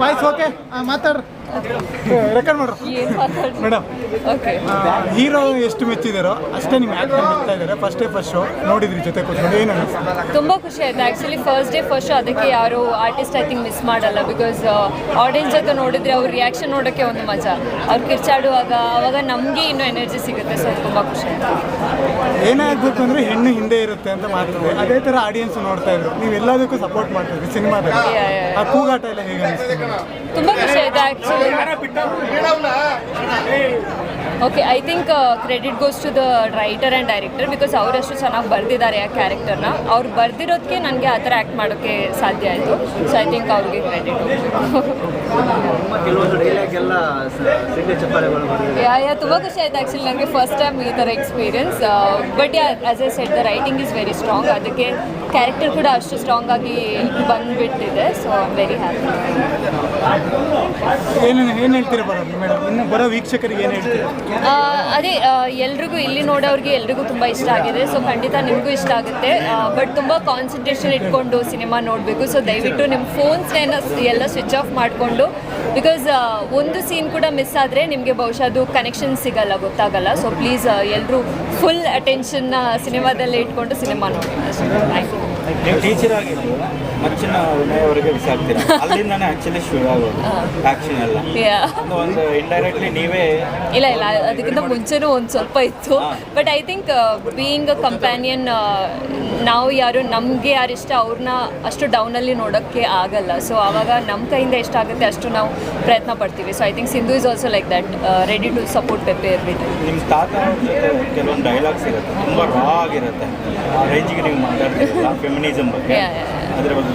Voice okay ಮಾತಾಡ್ರಿ. Record ಮಾಡ್ರಿ. Madam okay hero ಎಷ್ಟು ಮೆಚ್ಚಿದಾರೋ ಅಷ್ಟೇ ನಿಮ್ಮ ಆಕ್ಟರ್ ಮೆಚ್ತಾ ಇದ್ದಾರೆ ಫಸ್ಟ್ ಡೇ ಫಸ್ಟ್ ಶೋ ನೋಡಿದ್ರಿ ಜೊತೆ ಕೂತ್ಕೊಂಡು. ಏನು ತುಂಬಾ ಖುಷಿ ಆಯ್ತು. Actually first day first show ಅದಕ್ಕೆ ಯಾರು ಆರ್ಟಿಸ್ಟ್ ಐ ಥಿಂಕ್ ಮಿಸ್ ಮಾಡಲ್ಲ. ಬಿಕಾಸ್ ಆಡಿಯನ್ಸ್ ಜೊತೆ ನೋಡಿದ್ರೆ ಅವ್ರ ರಿಯಾಕ್ಷನ್ ನೋಡೋಕ್ಕೆ ಒಂದು ಮಜಾ. ಅವ್ರು ಕಿರ್ಚಾಡುವಾಗ ಅವಾಗ ನಮಗೆ ಇನ್ನೂ ಎನರ್ಜಿ ಸಿಗುತ್ತೆ. ಸೊ ತುಂಬ ಖುಷಿ ಆಯ್ತು. ಏನಾಗಬೇಕು ಅಂದ್ರೆ ಹೆಣ್ಣು ಹಿಂದೆ ಇರುತ್ತೆ ಅಂತ ಮಾಡ್ತಾರೆ ಅದೇ ಥರ ಆಡಿಯನ್ಸ್ ನೋಡ್ತಾ ಇದ್ರು. ನೀವು ಎಲ್ಲದಕ್ಕೂ ಸಪೋರ್ಟ್ ಮಾಡ್ತಿದ್ರಿ ಸಿನಿಮಾದಲ್ಲಿ. ಆ ಕೂಗಾಟ ಎಲ್ಲ ಹೇಗೆ ತುಂಬಾ ತುಂಬ ಖುಷಿ ಆಯ್ತು. Actually okay I think credit goes to the writer and director because ಅವರಷ್ಟು ಚೆನ್ನಾಗಿ ಬರೆದಿದ್ದಾರೆ ಆ ಕ್ಯಾರೆಕ್ಟರ್ನ ಅವ್ರು ಬರ್ದಿರೋದಕ್ಕೆ ನನಗೆ ಆ ಥರ ಆ್ಯಕ್ಟ್ ಮಾಡೋಕ್ಕೆ ಸಾಧ್ಯ ಆಯಿತು. ಸೊ ಐ ಥಿಂಕ್ ಅವ್ರಿಗೆ ಕ್ರೆಡಿಟ್ ಚಪ್ಪಾಳೆಗಳು ಯಾ ಯಾ ತುಂಬ ಖುಷಿ ಆಯ್ತು ಆ್ಯಕ್ಚುಲಿ ನನಗೆ ಫಸ್ಟ್ ಟೈಮ್ ಈ ಥರ experience but yeah as a set the writing is very strong ಅದಕ್ಕೆ ಕ್ಯಾರೆಕ್ಟರ್ ಕೂಡ ಅಷ್ಟು ಸ್ಟ್ರಾಂಗ್ ಆಗಿ ಬಂದುಬಿಟ್ಟಿದೆ ಸೊ ಐ ವೆರಿ ಹ್ಯಾಪಿ ಏನೇನು ಏನು ಹೇಳ್ತೀರಾ ಬರೋದು ಮೇಡಮ್? ಇನ್ನು ಬರೋ ವೀಕ್ಷಕರಿಗೆ ಏನು ಹೇಳ್ತೀರಾ? ಅದೇ ಎಲ್ರಿಗೂ ಇಲ್ಲಿ ನೋಡೋರಿಗೆ ಎಲ್ರಿಗೂ ತುಂಬ ಇಷ್ಟ ಆಗಿದೆ ಸೊ ಖಂಡಿತ ನಿಮಗೂ ಇಷ್ಟ ಆಗುತ್ತೆ. ಬಟ್ ತುಂಬ ಕಾನ್ಸಂಟ್ರೇಷನ್ ಇಟ್ಕೊಂಡು ಸಿನಿಮಾ ನೋಡಬೇಕು ಸೊ ದಯವಿಟ್ಟು ನಿಮ್ಮ ಫೋನ್ಸ್ನ ಎಲ್ಲ ಸ್ವಿಚ್ ಆಫ್ ಮಾಡಿಕೊಂಡು ಬಿಕಾಸ್ ಒಂದು ಸೀನ್ ಕೂಡ ಮಿಸ್ ಆದರೆ ನಿಮಗೆ ಬಹುಶಃ ಅದು ಕನೆಕ್ಷನ್ ಸಿಗಲ್ಲ ಗೊತ್ತಾಗಲ್ಲ. ಸೊ ಪ್ಲೀಸ್ ಎಲ್ಲರೂ ಫುಲ್ ಅಟೆನ್ಷನ್ನ ಸಿನಿಮಾದಲ್ಲೇ ಇಟ್ಕೊಂಡು ಸಿನಿಮಾ ನೋಡಿ. ಅಷ್ಟೇ ಥ್ಯಾಂಕ್ ಯು ನೀವು ಟೀಚರ್ ಆಗಿದ್ದು ಮಚ್ಚಿನ ವಿನಯವರೆಗೆ ಬಿಸಾಕ್ತೀರಾ ಅಲ್ಲಿಂದಾನೆ ಆಕ್ಚುಲಿ ಶುರು ಆಗೋದು ಆಕ್ಷನ್ ಎಲ್ಲ. ಯಾ ಒಂದು ಒಂದು ಇಂಡೈರೆಕ್ಟ್ಲಿ ನೀವೇ ಇಲ್ಲ ಇಲ್ಲ ಅದಕ್ಕಿಂತ ಮುಂಚೆನೂ ಒಂದು ಸ್ವಲ್ಪ ಇತ್ತು. But I think being a companion ನಾವು ಯಾರು ನಮಗೆ ಯಾರು ಇಷ್ಟ ಅವ್ರನ್ನ ಅಷ್ಟು ಡೌನಲ್ಲಿ ನೋಡೋಕ್ಕೆ ಆಗಲ್ಲ. ಸೊ ಆವಾಗ ನಮ್ಮ ಕೈಯಿಂದ ಎಷ್ಟಾಗುತ್ತೆ ಅಷ್ಟು ನಾವು ಪ್ರಯತ್ನ ಪಡ್ತೀವಿ. So I think Sindhu is also like that ready to support ಪೆಪ್ಪೆ every time ನಿಮ್ಮ ತಾತ ಕೆಲವೊಂದು ಡೈಲಾಗ್ಸ್ ಇರುತ್ತೆ. ತುಂಬ ರಾ ಆಗಿರುತ್ತೆ. ಆ ರೇಂಜಿಗೆ ನೀವು ಮಾತಾಡ್ತೀರಾ ಫೆಮಿನಿಸಮ್. ಅದ್ರ ಬಗ್ಗೆ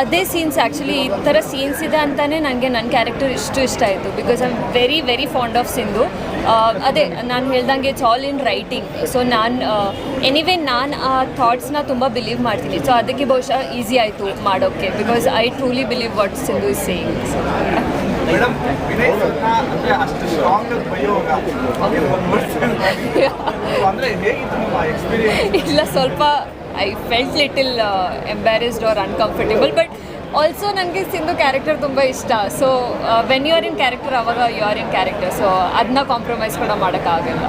ಅದೇ ಸೀನ್ಸ್ ಆ್ಯಕ್ಚುಲಿ ಈ ಥರ ಸೀನ್ಸ್ ಇದೆ ಅಂತಲೇ ನನಗೆ ನನ್ನ ಕ್ಯಾರೆಕ್ಟರ್ ಇಷ್ಟು ಇಷ್ಟ ಆಯಿತು. Because I am very very fond of Sindhu ಅದೇ ನಾನು ಹೇಳ್ದಂಗೆ it's all in writing so ನಾನು ಎನಿವೇ ನಾನು ಆ ಥಾಟ್ಸ್ನ ತುಂಬ ಬಿಲೀವ್ ಮಾಡ್ತೀನಿ. ಸೊ ಅದಕ್ಕೆ ಬಹುಶಃ ಈಸಿ ಆಯಿತು ಮಾಡೋಕ್ಕೆ. Because I truly believe what Sindhu is saying madam Vinay ಸರ್ನ ಅಂದ್ರೆ ಅಷ್ಟು ಸ್ಟ್ರಾಂಗ್ ಬೈಯೋಗ ಅಂದ್ರೆ ಹೇಗಿತ್ತು ನಿಮ್ಮ ಎಕ್ಸ್ಪೀರಿಯನ್ಸ್ ಇಲ್ಲ ಸ್ವಲ್ಪ I felt little embarrassed or uncomfortable but also ನನಗೆ ಸಿಂಧು ಕ್ಯಾರೆಕ್ಟರ್ ತುಂಬ ಇಷ್ಟ. So when you are in character ಅವಾಗ you are in character so ಅದನ್ನ ಕಾಂಪ್ರಮೈಸ್ ಕೂಡ ಮಾಡೋಕ್ಕಾಗಲ್ಲ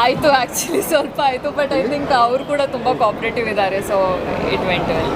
ಆಯಿತು ಆ್ಯಕ್ಚುಲಿ ಸ್ವಲ್ಪ ಆಯಿತು ಬಟ್ ಐ ಥಿಂಕ್ ಅವರು ಕೂಡ ತುಂಬ ಕಾಪ್ರೇಟಿವ್ ಇದ್ದಾರೆ ಸೊ ಇಟ್ ವೆಂಟ್ ವೆಲ್